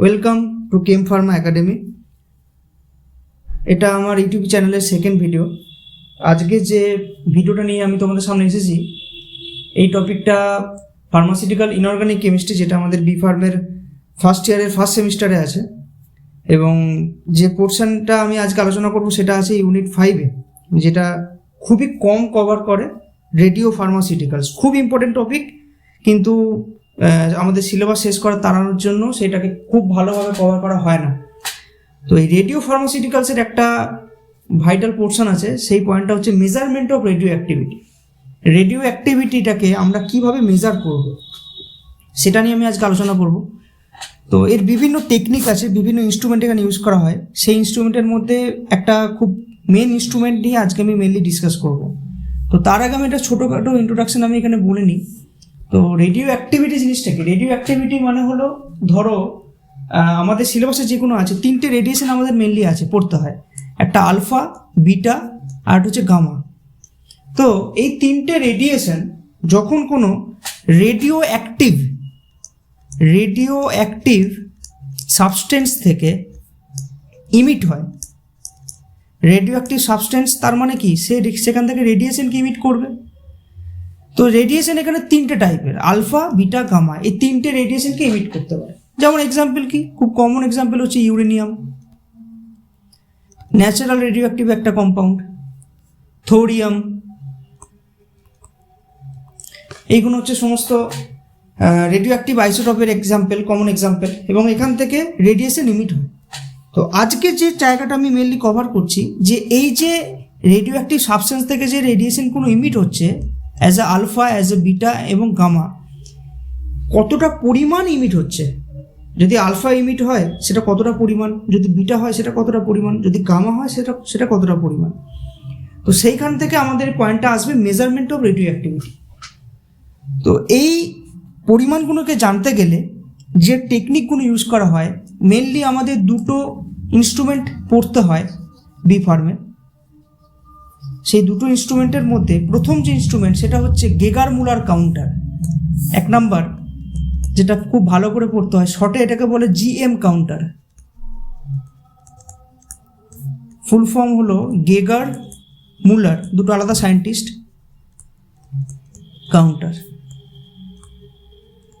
Welcome to chem pharma academy এটা আমার YouTube চ্যানেলের সেকেন্ড ভিডিও আজকে যে ভিডিওটা নিয়ে আমি তোমাদের সামনে এসেছি, এই টপিকটা ফার্মাসিউটিক্যাল ইনঅর্গানিক কেমিস্ট্রি যেটা আমাদের বি ফার্মের ফার্স্ট ইয়ারের ফার্স্ট সেমিস্টারে আছে। এবং যে পোর্শনটা আমি আজকে আলোচনা করব, সেটা আছে ইউনিট ফাইভে যেটা খুবই কম কভার করে রেডিও ফার্মাসিউটিক্যালস খুব ইম্পর্টেন্ট টপিক কিন্তু আমাদের সিলেবাস শেষ করা তাড়ানোর জন্য সেটাকে খুব ভালোভাবে কভার করা হয় না। তো এই রেডিও ফার্মাসিউটিক্যালসের একটা ভাইটাল পোর্শন আছে, সেই পয়েন্টটা হচ্ছে মেজারমেন্ট অফ রেডিও অ্যাক্টিভিটি রেডিও অ্যাক্টিভিটিটাকে আমরা কীভাবে মেজার করব, সেটা নিয়ে আমি আজকে আলোচনা করব। তো এর বিভিন্ন টেকনিক আছে, বিভিন্ন ইনস্ট্রুমেন্ট এখানে ইউজ করা হয়। সেই ইনস্ট্রুমেন্টের মধ্যে একটা খুব মেন ইনস্ট্রুমেন্ট নিয়ে আজকে আমি মেনলি ডিসকাস করব। তো তার আগে আমি একটা ছোটোখাটো ইন্ট্রোডাকশন আমি এখানে বলে নিই। তো রেডিও অ্যাক্টিভিটি জিনিসটা কি? রেডিও অ্যাক্টিভিটি মানে হলো, ধরো আমাদের সিলেবাসে যে কোনো আছে, তিনটে রেডিয়েশন আমাদের মেনলি আছে, পড়তে হয়। একটা আলফা বিটা আর হচ্ছে গামা তো এই তিনটে রেডিয়েশন যখন কোনো radioactive radioactive substance থেকে ইমিট হয় রেডিও অ্যাক্টিভ সাবস্টেন্স তার মানে কি? সে সেখান থেকে রেডিয়েশনকে ইমিট করবে। তো রেডিয়েশন এখানে তিনটে টাইপের আলফা বিটা গামা এই তিনটে রেডিয়েশনকে ইমিট করতে পারে। যেমন এক্সাম্পল কি? খুব কমন এক্সাম্পল হচ্ছে ইউরেনিয়াম ন্যাচারাল রেডিও অ্যাক্টিভ একটা কম্পাউন্ড থোরিয়াম এইগুলো হচ্ছে সমস্ত রেডিও অ্যাক্টিভ আইসোটপের এক্সাম্পল কমন এক্সাম্পল এবং এখান থেকে রেডিয়েশন ইমিট হয়। তো আজকে যে জায়গাটা আমি মেনলি কভার করছি, যে এই যে রেডিও অ্যাক্টিভ সাবস্টেন্স থেকে যে রেডিয়েশন কোনো ইমিট হচ্ছে as a alpha as a beta এবং গামা কতটা পরিমাণ ইমিট হচ্ছে? যদি আলফা ইমিট হয়, সেটা কতটা পরিমাণ? যদি বিটা হয়, সেটা কতটা পরিমাণ? যদি গামা হয়, সেটা সেটা কতটা পরিমাণ? তো সেইখান থেকে আমাদের পয়েন্টটা আসবে মেজারমেন্ট অফ রেডিও অ্যাক্টিভিটি তো এই পরিমাণগুলোকে জানতে গেলে যে টেকনিকগুলো ইউজ করা হয় মেনলি আমাদের দুটো ইনস্ট্রুমেন্ট পড়তে হয় বি ফার্মে সেই দুটো ইনস্ট্রুমেন্টের মধ্যে প্রথম যে ইনস্ট্রুমেন্ট সেটা হচ্ছে গেগার মুলার কাউন্টার এক নাম্বার, যেটা খুব ভালো করে পড়তে হয় শর্টে এটাকে বলে জিএম কাউন্টার ফুল ফর্ম হলো গেগার মুলার দুটো আলাদা সায়েন্টিস্ট কাউন্টার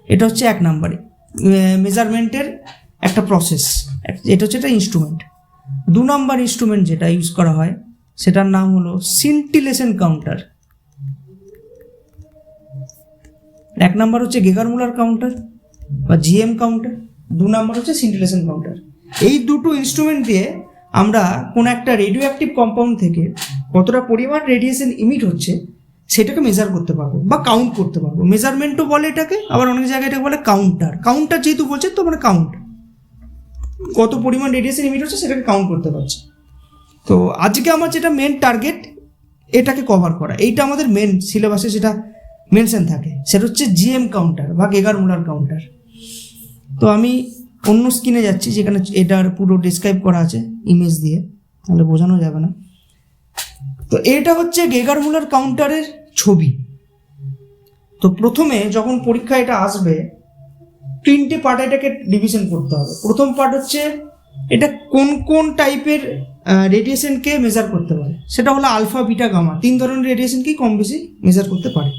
এটা হচ্ছে এক নাম্বারে। মেজারমেন্টের একটা প্রসেস এটা হচ্ছে একটা ইনস্ট্রুমেন্ট দু নাম্বার ইনস্ট্রুমেন্ট যেটা ইউজ করা হয় সেটার নাম হলো সিন্টিলেশন কাউন্টার এক নাম্বার হচ্ছে গেগারমুলার কাউন্টার বা জিএম কাউন্টার দু নাম্বার হচ্ছে সিন্টিলেশন কাউন্টার এই দুটো ইনস্ট্রুমেন্ট দিয়ে আমরা কোনো একটা রেডিও অ্যাক্টিভ কম্পাউন্ড থেকে কতটা পরিমাণ রেডিয়েশন ইমিট হচ্ছে সেটাকে মেজার করতে পারব বা কাউন্ট করতে পারব। মেজারমেন্টও বলে এটাকে, আবার অনেক জায়গায় এটাকে বলে কাউন্টার কাউন্টার যেহেতু বলছে, তো মানে কাউন্ট কত পরিমাণ রেডিয়েশন ইমিট হচ্ছে সেটাকে কাউন্ট করতে পারছি। তো আজকে আমার যেটা মেন টার্গেট এটাকে কভার করা। এইটা আমাদের মেন সিলেবাসে যেটা মেনশন থাকে, সেটা হচ্ছে জিএম কাউন্টার বা গেগার মুলার কাউন্টার তো আমি অন্য স্ক্রিনে যাচ্ছি, যেখানে এটার পুরো ডিসক্রাইব করা আছে ইমেজ দিয়ে। তাহলে বোঝানো যাবে না। তো এটা হচ্ছে গেগার মুলার কাউন্টারের ছবি। তো প্রথমে যখন পরীক্ষা এটা আসবে, তিনটে পার্টে এটাকে ডিভিশন করতে হবে। প্রথম পার্ট হচ্ছে এটা কোন কোন টাইপের রেডিয়েশনকে মেজার করতে পারে। সেটা হলো আলফা বিটা গামা তিন ধরনের রেডিয়েশনকেই কম বেশি মেজার করতে পারে।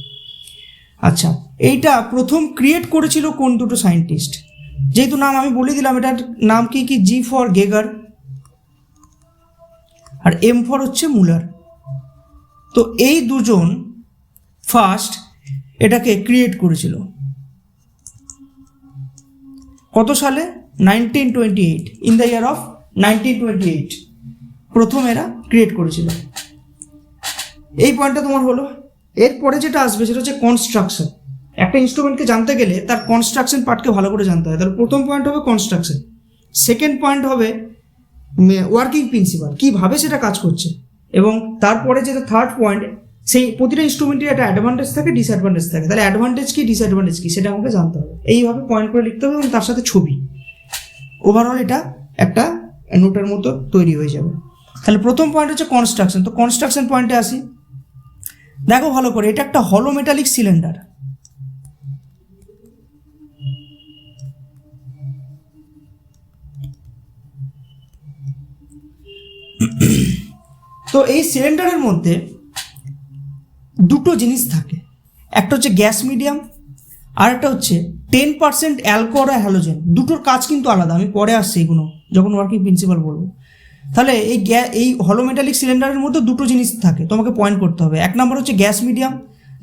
আচ্ছা এইটা প্রথম ক্রিয়েট করেছিল কোন দুটো সায়েন্টিস্ট যেহেতু নাম আমি বলে দিলাম, এটার নাম কি কি? জি ফর গেগার আর এম ফর হচ্ছে মুলার তো এই দুজন ফার্স্ট এটাকে ক্রিয়েট করেছিল। কত সালে? Nineteen twenty eight in the year of nineteen twenty eight প্রথম এরা ক্রিয়েট করেছিল। এই পয়েন্টটা তোমার হলো। এরপরে যেটা আসবে সেটা হচ্ছে কনস্ট্রাকশন একটা ইনস্ট্রুমেন্টকে জানতে গেলে তার কনস্ট্রাকশন পার্টকে ভালো করে জানতে হয়। তাহলে প্রথম পয়েন্ট হবে কনস্ট্রাকশন সেকেন্ড পয়েন্ট হবে ওয়ার্কিং প্রিন্সিপাল কীভাবে সেটা কাজ করছে? এবং তারপরে যেটা থার্ড পয়েন্ট সেই প্রতিটা ইনস্ট্রুমেন্টের একটা অ্যাডভান্টেজ থাকে ডিসঅ্যাডভান্টেজ থাকে। তাহলে অ্যাডভান্টেজ কি ডিসঅ্যাডভান্টেজ কি, সেটা আমাকে জানতে হবে। এইভাবে পয়েন্ট করে লিখতে হবে এবং তার সাথে ছবি। ওভারঅল এটা একটা নোটের মতো তৈরি হয়ে যাবে। তাহলে প্রথম পয়েন্ট হচ্ছে কনস্ট্রাকশন তো কনস্ট্রাকশন পয়েন্টে আসি। দেখো ভালো করে, এটা একটা হলো মেটালিক সিলিন্ডার তো এই সিলিন্ডারের মধ্যে দুটো জিনিস থাকে। একটা হচ্ছে গ্যাস মিডিয়াম আর একটা হচ্ছে টেন পার্সেন্ট অ্যালকোহল হ্যালোজেন দুটোর কাজ কিন্তু আলাদা, আমি পরে আসছি এগুলো, যখন ওয়ার্কিং প্রিন্সিপাল বলব। তাহলে এই গ্যা, এই হলোমেটালিক সিলিন্ডারের মধ্যে দুটো জিনিস থাকে, তোমাকে পয়েন্ট করতে হবে। এক নম্বর হচ্ছে গ্যাস মিডিয়াম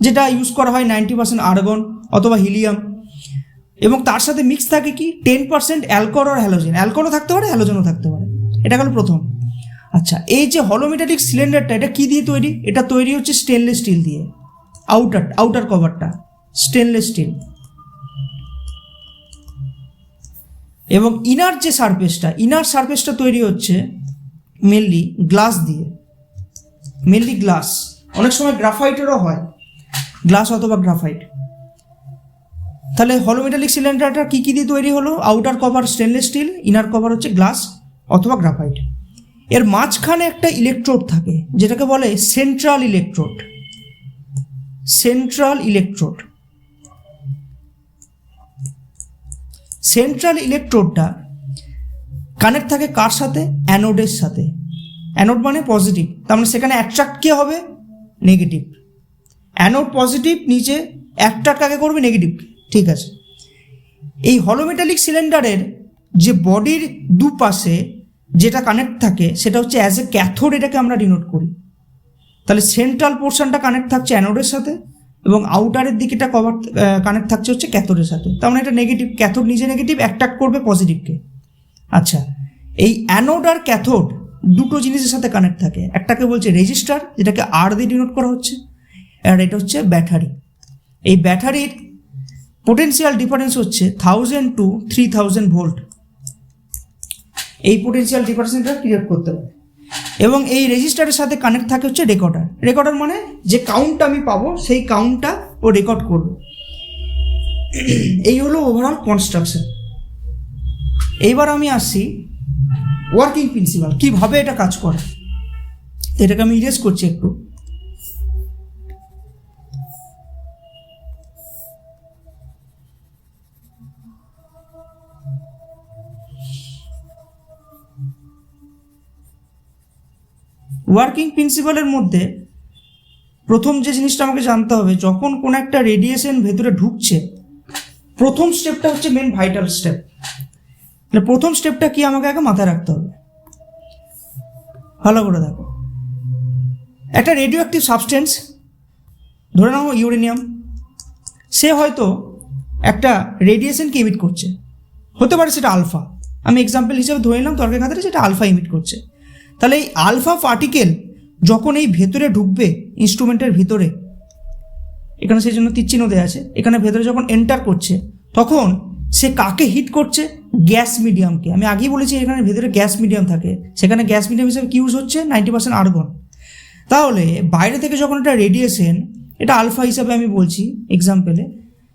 যেটা ইউজ করা হয় নাইনটি পার্সেন্ট আর্গন অথবা হিলিয়াম এবং তার সাথে মিক্স থাকে কি? টেন পার্সেন্ট অ্যালকোহল আর হ্যালোজেন অ্যালকোহলও থাকতে পারে হ্যালোজেনও থাকতে পারে। এটা গেল প্রথম। আচ্ছা এই যে হলোমেটালিক সিলিন্ডারটা এটা কী দিয়ে তৈরি? এটা তৈরি হচ্ছে স্টেনলেস স্টিল দিয়ে। আউটার আউটার কভারটা স্টেনলেস স্টিল এবং ইনার যে সারফেসটা ইনার সারফেসটা তৈরি হচ্ছে মেনলি গ্লাস দিয়ে। Mainly glass. অনেক সময় গ্রাফাইটেরও হয়। গ্লাস অথবা গ্রাফাইট। তাহলে হলোমেটালিক সিলিন্ডারটা কী কী দিয়ে তৈরি হলো? Outer cover stainless steel, inner cover হচ্ছে গ্লাস অথবা গ্রাফাইট। এর মাঝখানে একটা ইলেকট্রোড থাকে, যেটাকে বলে central electrode. Central electrode. Central ইলেকট্রোডটা connect থাকে কার সাথে? অ্যানোডের সাথে। অ্যানোড মানে পজিটিভ তার মানে সেখানে অ্যাট্রাক্ট কে হবে? নেগেটিভ অ্যানোড পজিটিভ নিচে অ্যাট্রাক্ট কাকে করবে? নেগেটিভ ঠিক আছে। এই হলোমেটালিক সিলিন্ডারের যে বডির দুপাশে যেটা কানেক্ট থাকে, সেটা হচ্ছে অ্যাজ এ ক্যাথোড এটাকে আমরা ডিনোট করি। তাহলে সেন্ট্রাল পোর্শনটা কানেক্ট থাকছে অ্যানোডের সাথে এবং আউটারের দিকেটা কভার কানেক্ট থাকছে হচ্ছে ক্যাথোডের সাথে। তার মানে এটা নেগেটিভ ক্যাথোড নিজে নেগেটিভ অ্যাট্রাক্ট করবে পজিটিভকে আচ্ছা এই অ্যানোড আর ক্যাথোড দুটো জিনিসের সাথে কানেক্ট থাকে। একটাকে বলছে রেজিস্টার যেটাকে আর দিয়ে ডিনোট করা হচ্ছে, আর এটা হচ্ছে ব্যাটারি এই ব্যাটারির পোটেন্সিয়াল ডিফারেন্স হচ্ছে thousand two three thousand volt এই পোটেন্সিয়াল ডিফারেন্সটা ক্রিয়েট করতে পারে এবং এই রেজিস্টারের সাথে কানেক্ট থাকে হচ্ছে রেকর্ডার রেকর্ডার মানে যে কাউন্টটা আমি পাবো, সেই কাউন্টটা ও রেকর্ড করবে। এই হলো ওভারঅল কনস্ট্রাকশন এইবার আমি আসছি ওয়ার্কিং প্রিন্সিপাল কীভাবে এটা কাজ করে? এটাকে আমি ইরেজ করছি একটু। ওয়ার্কিং প্রিন্সিপালের মধ্যে প্রথম যে জিনিসটা আমাকে জানতে হবে, যখন কোনো একটা রেডিয়েশন ভেতরে ঢুকছে, প্রথম স্টেপটা হচ্ছে মেন ভাইটাল স্টেপ মানে প্রথম স্টেপটা কি আমাকে আগে মাথায় রাখতে হবে? ভালো করে দেখো। একটা রেডিও অ্যাক্টিভ সাবস্টেন্স ধরে নাও ইউরেনিয়াম সে হয়তো একটা রেডিয়েশনকে ইমিট করছে। হতে পারে সেটা আলফা আমি এক্সাম্পল হিসেবে ধরে নিলাম, তর্কের খাতারে সেটা আলফা ইমিট করছে। তাহলে এই আলফা পার্টিকেল যখন এই ভেতরে ঢুকবে ইনস্ট্রুমেন্টের ভিতরে, এখানে সেই জন্য তীরচিহ্ন দেওয়া আছে, এখানে ভেতরে যখন এন্টার করছে, তখন সে কাকে হিট করছে? গ্যাস মিডিয়ামকে আমি আগেই বলেছি এখানে ভেতরে গ্যাস মিডিয়াম থাকে। সেখানে গ্যাস মিডিয়াম হিসেবে কি ইউজ হচ্ছে? নাইনটি পার্সেন্ট আর্গন তাহলে বাইরে থেকে যখন এটা রেডিয়েশন এটা আলফা হিসাবে আমি বলছি এক্সাম্পলে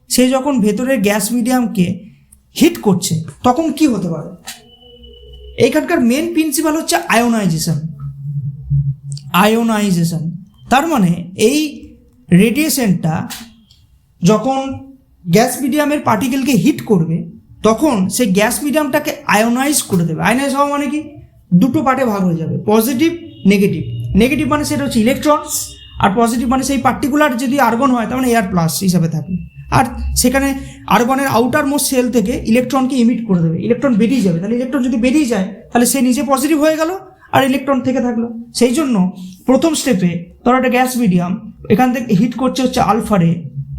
সে যখন ভেতরের গ্যাস মিডিয়ামকে হিট করছে, তখন কি হতে পারে? এখানকার মেন প্রিন্সিপাল হচ্ছে আয়োনাইজেশন আয়োনাইজেশন তার মানে এই রেডিয়েশনটা যখন গ্যাস মিডিয়ামের পার্টিকেলকে হিট করবে তখন সেই গ্যাস মিডিয়ামটাকে আয়োনাইজ করে দেবে। আয়োনাইজ হওয়া মানে কি? দুটো পার্টে ভাগ হয়ে যাবে পজিটিভ নেগেটিভ নেগেটিভ মানে সেটা হচ্ছে ইলেকট্রনস আর পজিটিভ মানে সেই পার্টিকুলার যদি আর্গন হয়, তার মানে এয়ার প্লাস হিসাবে থাকে। আর সেখানে আর্গনের আউটার মোস্ট সেল থেকে ইলেকট্রনকে ইমিট করে দেবে। ইলেকট্রন বেরিয়ে যাবে। তাহলে ইলেকট্রন যদি বেরিয়ে যায়, তাহলে সে নিজে পজিটিভ হয়ে গেল, আর ইলেকট্রন থেকে থাকল। সেই জন্য প্রথম স্টেপে ধরো একটা গ্যাস মিডিয়াম, এখান থেকে হিট করছে হচ্ছে আলফারে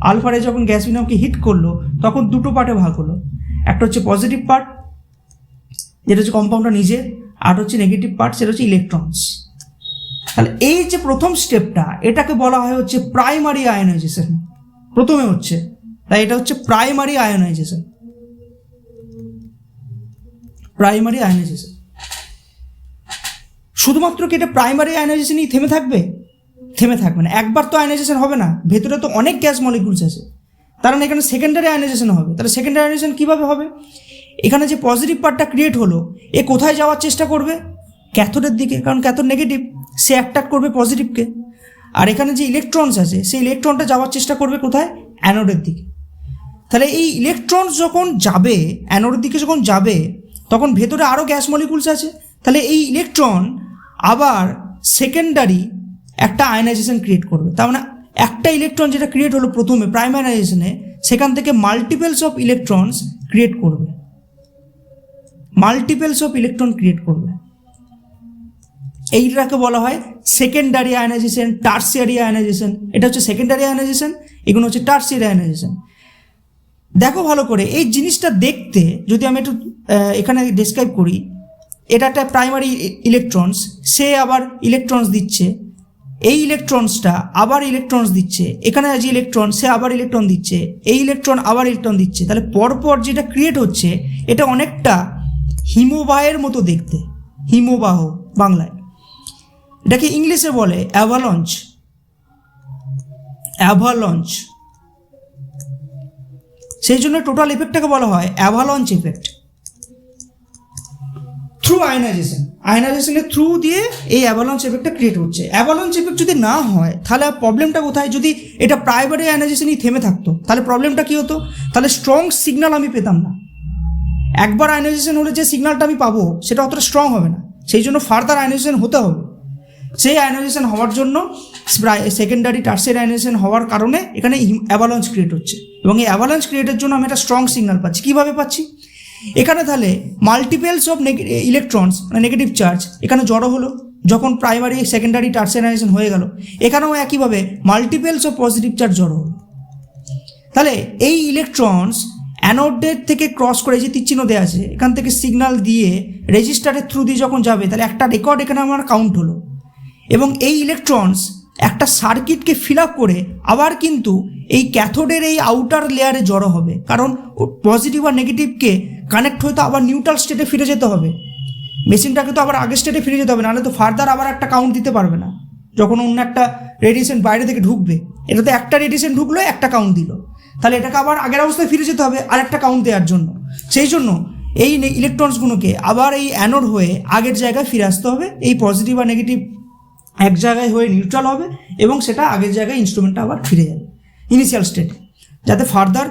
আলফারে যখন গ্যাস মিডিয়ামকে হিট করল, তখন দুটো পার্টে ভাগ হলো। একটা হচ্ছে পজিটিভ পার্ট যেটা হচ্ছে কম্পাউন্ডটা নিজে আর হচ্ছে নেগেটিভ পার্ট সেটা হচ্ছে ইলেকট্রনস তাহলে এই যে প্রথম স্টেপটা এটাকে বলা হয় হচ্ছে প্রাইমারি আয়নাইজেশন প্রথমে হচ্ছে, তাই এটা হচ্ছে প্রাইমারি আয়নাইজেশন প্রাইমারি আয়নাইজেশন শুধুমাত্র কি এটা প্রাইমারি আয়নাইজেশনই থেমে থাকবে? থেমে থাকবে না। একবার তো আয়নাইজেশন হবে না, ভেতরে তো অনেক গ্যাস মলিকুলস আছে। তার মানে এখানে সেকেন্ডারি আয়নাইজেশন হবে। তাহলে সেকেন্ডারি আয়নাইজেশন কীভাবে হবে? এখানে যে পজিটিভ পার্টটা ক্রিয়েট হলো, এ কোথায় যাওয়ার চেষ্টা করবে? ক্যাথোডের দিকে, কারণ ক্যাথোড নেগেটিভ সে অ্যাট্রাক্ট করবে পজিটিভকে আর এখানে যে ইলেকট্রনস আছে, সেই ইলেকট্রনটা যাওয়ার চেষ্টা করবে কোথায়? অ্যানোডের দিকে। তাহলে এই ইলেকট্রনস যখন যাবে অ্যানোডের দিকে যখন যাবে, তখন ভেতরে আরও গ্যাস মলিকুলস আছে। তাহলে এই ইলেকট্রন আবার সেকেন্ডারি একটা আয়নাইজেশন ক্রিয়েট করবে। তার মানে একটা ইলেকট্রন যেটা ক্রিয়েট হলো প্রথমে প্রাইমারাইজেশনে সেখান থেকে মাল্টিপেলস অফ ইলেকট্রনস ক্রিয়েট করবে। মাল্টিপেলস অফ ইলেকট্রন ক্রিয়েট করবে। এইটাকে বলা হয় সেকেন্ডারি আয়নাইজেশন টার্সিয়ারি আয়নাইজেশন এটা হচ্ছে সেকেন্ডারি আয়নাইজেশন এগুলো হচ্ছে টার্সিয়ারি আয়নাইজেশন দেখো ভালো করে, এই জিনিসটা দেখতে, যদি আমি একটু এখানে ডিসক্রাইব করি, এটা একটা প্রাইমারি ইলেকট্রনস সে আবার ইলেকট্রনস দিচ্ছে। এই ইলেকট্রনসটা আবার ইলেকট্রনস দিচ্ছে। এখানে যে ইলেকট্রন সে আবার ইলেকট্রন দিচ্ছে। এই ইলেকট্রন আবার ইলেকট্রন দিচ্ছে। তাহলে পরপর যেটা ক্রিয়েট হচ্ছে, এটা অনেকটা হিমবাহের মতো দেখতে। হিমবাহ বাংলায়। এটাকে ইংলিশে বলে অ্যাভালঞ্চ অ্যাভালঞ্চ সেই জন্য টোটাল এফেক্টটাকে বলা হয় অ্যাভালঞ্চ এফেক্ট থ্রু আয়নাইজেশন আয়নাইজেশনের থ্রু দিয়ে এই অ্যাভালঞ্চ এফেক্টটা ক্রিয়েট হচ্ছে। অ্যাভালঞ্চ এফেক্ট যদি না হয়, তাহলে প্রবলেমটা কোথায়? যদি এটা প্রাইমারি আয়নাইজেশনই থেমে থাকতো, তাহলে প্রবলেমটা কী হতো? তাহলে স্ট্রং সিগন্যাল আমি পেতাম না। একবার আয়নাইজেশন হলে যে সিগনালটা আমি পাবো, সেটা অতটা স্ট্রং হবে না। সেই জন্য ফার্দার আয়নাইজেশন হতে হবে। সেই আয়নাইজেশন হওয়ার জন্য সেকেন্ডারি টার্সিয়ারি আয়নাইজেশন হওয়ার কারণে এখানে অ্যাভালঞ্চ ক্রিয়েট হচ্ছে। এবং এই অ্যাভালঞ্চ ক্রিয়েটের জন্য আমি একটা স্ট্রং সিগনাল পাচ্ছি। কীভাবে পাচ্ছি? এখানে তাহলে মাল্টিপেলস অফ ইলেকট্রনস মানে নেগেটিভ চার্জ এখানে জড়ো হলো যখন প্রাইমারি সেকেন্ডারি টার্সিয়ারাইজেশন হয়ে গেল। এখানেও একইভাবে মাল্টিপেলস অফ পজিটিভ চার্জ জড়ো হলো। তাহলে এই ইলেকট্রনস অ্যানোডের থেকে ক্রস করে যে তীরচিহ্ন দেওয়া আছে, এখান থেকে সিগন্যাল দিয়ে রেজিস্টারের থ্রু দিয়ে যখন যাবে, তাহলে একটা রেকর্ড এখানে আমার কাউন্ট হলো। এবং এই ইলেকট্রনস একটা সার্কিটকে ফিল করে আবার কিন্তু এই ক্যাথোডের এই আউটার লেয়ারে জড়ো হবে। কারণ পজিটিভ আর নেগেটিভকে কানেক্ট হয়ে তো আবার নিউট্রাল স্টেটে ফিরে যেতে হবে। মেশিনটাকে তো আবার আগের স্টেটে ফিরে যেতে হবে, নাহলে তো ফার্দার আবার একটা কাউন্ট দিতে পারবে না। যখন অন্য একটা রেডিয়েশন বাইরে থেকে ঢুকবে এটাতে একটা রেডিয়েশন ঢুকলো, একটা কাউন্ট দিল। তাহলে এটাকে আবার আগের অবস্থায় ফিরে যেতে হবে, আর একটা কাউন্ট দেওয়ার জন্য। সেই জন্য এই ইলেকট্রনসগুলোকে আবার এই অ্যানোড হয়ে আগের জায়গায় ফিরে আসতে হবে, এই পজিটিভ আর নেগেটিভ এক জায়গায় হয়ে নিউট্রাল হবে এবং সেটা আগের জায়গায় ইনস্ট্রুমেন্টটা আবার ফিরে যাবে। ইনিশিয়াল স্টেটে যাতে ফার্দার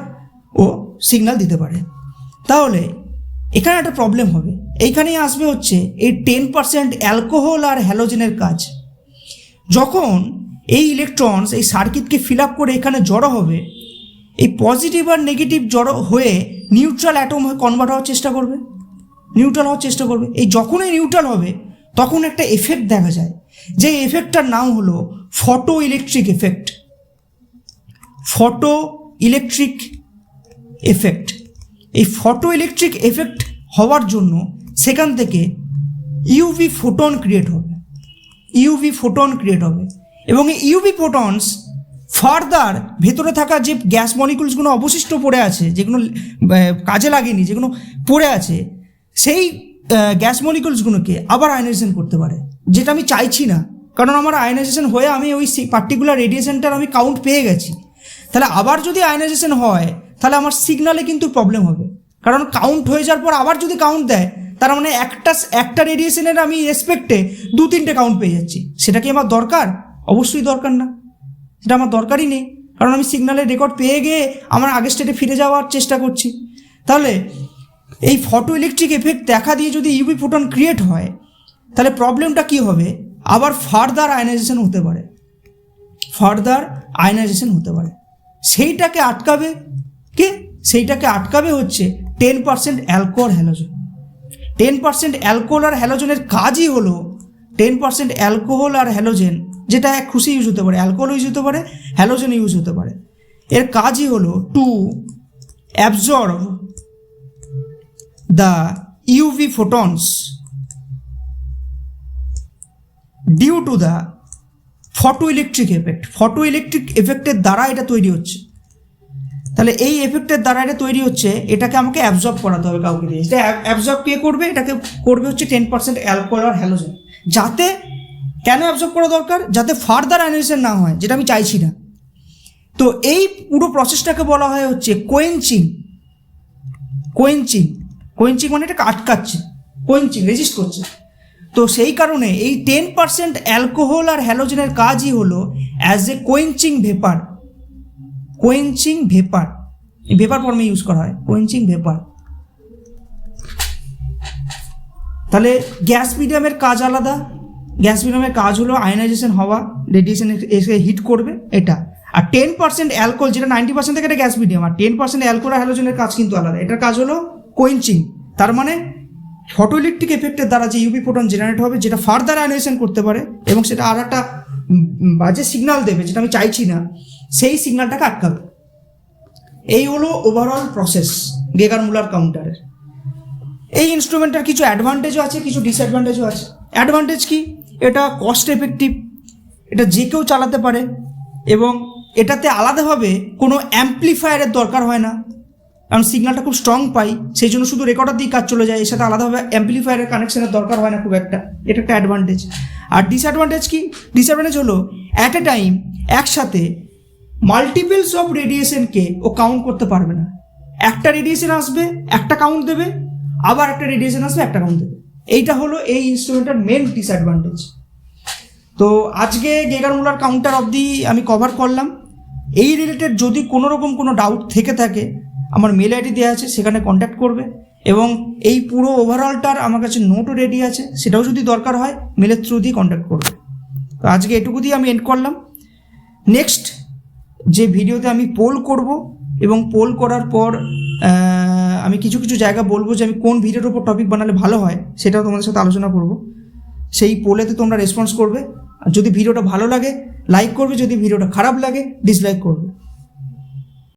ও সিগন্যাল দিতে পারে। তাহলে এখানে একটা প্রবলেম হবে। এইখানেই আসবে হচ্ছে এই টেন পার্সেন্ট অ্যালকোহল আর হ্যালোজেনের কাজ। যখন এই ইলেকট্রনস এই সার্কিটকে ফিল আপ করে এখানে জড়ো হবে, এই পজিটিভ আর নেগেটিভ জড়ো হয়ে নিউট্রাল অ্যাটম হয়ে কনভার্ট হওয়ার চেষ্টা করবে। নিউট্রাল হওয়ার চেষ্টা করবে। এই যখনই নিউট্রাল হবে, তখন একটা এফেক্ট দেখা যায়। যে এফেক্টটার নাম হলো photo electric effect photo electric effect এই ফটো ইলেকট্রিক এফেক্ট হওয়ার জন্য সেখান থেকে ইউভি ফোটন ক্রিয়েট হবে। ইউভি ফোটন ক্রিয়েট হবে। এবং এই ইউভি ফোটনস ফার্দার ভেতরে থাকা যে গ্যাস মলিকুলসগুলো অবশিষ্ট পড়ে আছে, যেগুলো কাজে লাগেনি, যেগুলো পড়ে আছে, সেই গ্যাস মলিকুলসগুলোকে আবার আয়নাইজেশন করতে পারে। যেটা আমি চাইছি না। কারণ আমার আয়নাইজেশন হয়ে আমি ওই পার্টিকুলার রেডিয়েশনটার আমি কাউন্ট পেয়ে গেছি। তাহলে আবার যদি আয়নাইজেশন হয়, তাহলে আমার সিগনালে কিন্তু প্রবলেম হবে। কারণ কাউন্ট হয়ে যাওয়ার পর আবার যদি কাউন্ট দেয়, তার মানে একটা একটা রেডিয়েশনের আমি রেসপেক্টে দু তিনটে কাউন্ট পেয়ে যাচ্ছি। সেটা কি আমার দরকার? অবশ্যই দরকার না। সেটা আমার দরকারই নেই। কারণ আমি সিগনালের রেকর্ড পেয়ে গিয়ে আমার আগের স্টেটে ফিরে যাওয়ার চেষ্টা করছি। তাহলে এই ফটো ইলেকট্রিক এফেক্ট দেখা দিয়ে যদি ইউভি ফোটন ক্রিয়েট হয় তাহলে প্রবলেমটা কি হবে? আবার ফার্দার আয়নাইজেশন হতে পারে। ফার্দার আয়নাইজেশন হতে পারে। সেইটাকে আটকাবে কে? সেইটাকে আটকাবে হচ্ছে ten percent alcohol halogen ten percent alcohol আর হ্যালোজেনের কাজই হলো টেন পার্সেন্ট অ্যালকোহল আর হ্যালোজেন যেটা এক খুশি ইউজ হতে পারে। অ্যালকোহল ইউজ হতে পারে হ্যালোজেন ইউজ হতে পারে। এর কাজই হলো to absorb the UV photons due to the photo electric effect photo electric এফেক্টের দ্বারা এটা তৈরি হচ্ছে। তাহলে এই এফেক্টের দ্বারা এটা তৈরি হচ্ছে, এটাকে আমাকে অ্যাবজর্ব করাতে হবে কাউকে দিয়ে। এটা অ্যাবজর্ব কে করবে? এটাকে করবে হচ্ছে টেন পার্সেন্ট অ্যালকোহল আর হ্যালোজেন যাতে কেন অ্যাবজর্ব করা দরকার? যাতে ফার্দার অ্যানালিসিস না হয়, যেটা আমি চাইছি না। তো এই পুরো প্রসেসটাকে বলা হয় হচ্ছে কোয়েঞ্চিং কোয়েঞ্চিং কোয়েঞ্চিং মানে এটাকে আটকাচ্ছে কোয়েঞ্চিং রেজিস্ট করছে। তো সেই কারণে এই টেন পার্সেন্ট অ্যালকোহল আর হ্যালোজেনের কাজই হলো as a quenching vapour quenching vapour vapour ফর্মে ইউজ করা হয় কোয়েঞ্চিং ভেপার তাহলে গ্যাস মিডিয়ামের কাজ আলাদা। গ্যাস মিডিয়ামের কাজ হলো আয়নাইজেশন হওয়া রেডিয়েশন এসে হিট করবে, এটা। আর টেন পার্সেন্ট অ্যালকোহল যেটা নাইনটি পার্সেন্ট থেকে এটা গ্যাস মিডিয়াম আর টেন পার্সেন্ট অ্যালকোহল আর হ্যালোজেনের কাজ কিন্তু আলাদা। এটার কাজ হলো কোয়েঞ্চিং তার মানে ফটোইলেকট্রিক এফেক্টের দ্বারা যে ইউভি ফোটন জেনারেট হবে, যেটা ফার্দার আয়নাইজেশন করতে পারে এবং সেটা আর একটা বাজে সিগন্যাল দেবে, যেটা আমি চাইছি না, সেই সিগন্যালটাকে আটকাবে। এই হলো ওভারঅল প্রসেস গেগার মুলার কাউন্টারের এই ইনস্ট্রুমেন্টটার কিছু অ্যাডভান্টেজও আছে, কিছু ডিসঅ্যাডভান্টেজও আছে। অ্যাডভান্টেজ কি? এটা কস্ট এফেক্টিভ এটা যে কেউ চালাতে পারে এবং এটাতে আলাদাভাবে কোনো অ্যাম্পলিফায়ারের দরকার হয় না। কারণ সিগন্যালটা খুব স্ট্রং পাই, সেই জন্য শুধু রেকর্ডার দিয়ে কাজ চলে যায়। এর সাথে আলাদাভাবে অ্যাম্পলিফায়ারের কানেকশনের দরকার হয় না খুব একটা। এটা একটা অ্যাডভান্টেজ আর ডিসঅ্যাডভান্টেজ কি? ডিসঅ্যাডভান্টেজ হলো অ্যাট এ টাইম একসাথে মাল্টিপলস অফ রেডিয়েশনকে ও কাউন্ট করতে পারবে না। একটা রেডিয়েশন আসবে, একটা কাউন্ট দেবে, আবার একটা রেডিয়েশন আসবে, একটা কাউন্ট দেবে। এইটা হলো এই ইনস্ট্রুমেন্টের মেন ডিসঅ্যাডভান্টেজ তো আজকে গেগার মুলার কাউন্টার অবধি আমি কভার করলাম। এই রিলেটেড যদি কোনো রকম কোনো ডাউট থেকে থাকে আমার মেল আইডি দেওয়া আছে, সেখানে কন্ট্যাক্ট করবে এবং এই পুরো ওভারঅলটার আমার কাছে নোটও রেডি আছে, সেটাও যদি দরকার হয় মেলের থ্রু দিয়ে কন্ট্যাক্ট করবে। তো আজকে এটুকু দিয়ে আমি এন্ড করলাম। নেক্সট যে ভিডিওতে আমি পোল করব এবং পোল করার পর আমি কিছু কিছু জায়গা বলব যে আমি কোন ভিডিওর উপর টপিক বানালে ভালো হয়, সেটাও তোমাদের সাথে আলোচনা করব। সেই পোলেতে তোমরা রেসপন্স করবে। যদি ভিডিওটা ভালো লাগে লাইক করবে, যদি ভিডিওটা খারাপ লাগে ডিসলাইক করবে।